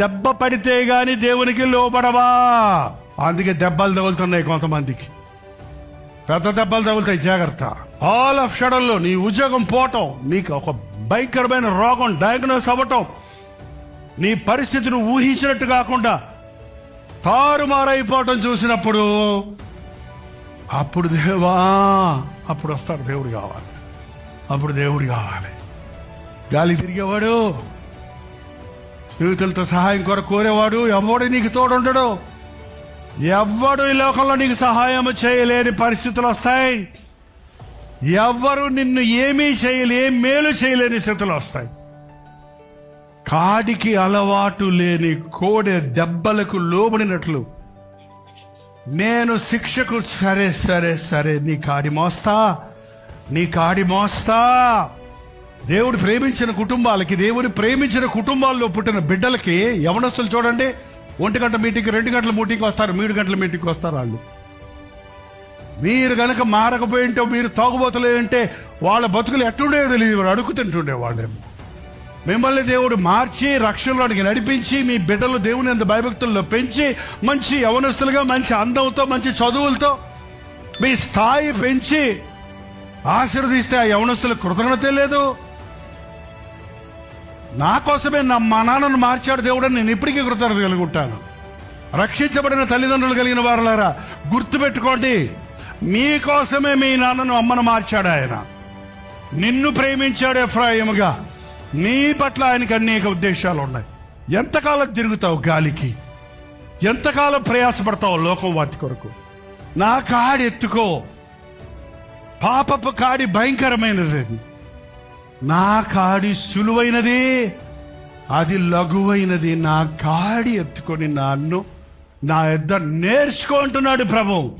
దెబ్బ పడితే గాని దేవునికి లోపడవా అందుకే దెబ్బలు తగులుతున్నాయి కొంతమందికి. పెద్ద దెబ్బలు తగులుతాయి జాగ్రత్త. ఆల్ ఆఫ్ షడన్లో నీ ఉద్యోగం పోవటం నీకు ఒక భయంకరమైన రోగం డయాగ్నోస్ అవ్వటం నీ పరిస్థితిని ఊహించినట్టు కాకుండా తారుమారైపోవటం చూసినప్పుడు అప్పుడు దేవా అప్పుడు వస్తాడు దేవుడు కావాలి. అప్పుడు దేవుడు కావాలి. గాలి తిరిగేవాడు స్నేహితులతో సహాయం కొర కోరేవాడు ఎవడు నీకు తోడుండడు? ఎవ్వడు ఈ లోకంలో నీకు సహాయం చేయలేని పరిస్థితులు వస్తాయి. ఎవ్వరు నిన్ను ఏమీ చేయలే మేలు చేయలేని స్థితులు వస్తాయి. కాడికి అలవాటు లేని కోడె దెబ్బలకు లోబడినట్లు నేను శిక్షకు సరే సరే సరే నీ కాడి మోస్తా నీ కాడి మోస్తా. దేవుడు ప్రేమించిన కుటుంబాలకి దేవుడు ప్రేమించిన కుటుంబాల్లో పుట్టిన బిడ్డలకి యవనస్తులు చూడండి ఒంటి గంట మీటింగ్కి రెండు గంటల మీటింగ్ వస్తారు మూడు గంటల మీటింగ్కి వస్తారు వాళ్ళు. మీరు గనక మారకపోయింటే మీరు తాగుబోతులే అంటే వాళ్ళ బతుకులు ఎట్టుండే తెలియదు వాడు అడుగుతుంటుండే వాళ్ళేమో మిమ్మల్ని దేవుడు మార్చి రక్షణలోనికి నడిపించి మీ బిడ్డలు దేవుని అంత భయభక్తుల్లో పెంచి మంచి యవనస్తులుగా మంచి అందంతో మంచి చదువులతో మీ స్థాయి పెంచి ఆశీర్వదిస్తే ఆ యవనస్తుల కృతజ్ఞత లేదు. నా కోసమే నా మా నాన్నను మార్చాడు దేవుడు నేను ఇప్పటికీ కృతజ్ఞత కలిగి ఉంటాను రక్షించబడిన తల్లిదండ్రులు కలిగిన వారులారా గుర్తుపెట్టుకోండి మీకోసమే మీ నాన్నను అమ్మను మార్చాడు ఆయన. నిన్ను ప్రేమించాడు ఎఫ్రాయిముగా. నీ పట్ల ఆయనకి అనేక ఉద్దేశాలు ఉన్నాయి. ఎంతకాలం తిరుగుతావు గాలికి? ఎంతకాలం ప్రయాసపడతావు లోకం వాటి కొరకు? నా కాడి ఎత్తుకో. పాపపు కాడి భయంకరమైనది. నా కాడి సులువైనది అది లఘువైనది. నా కాడి ఎత్తుకొని నన్ను నా ఇద్దరు నేర్చుకో అంటున్నాడు ప్రభు.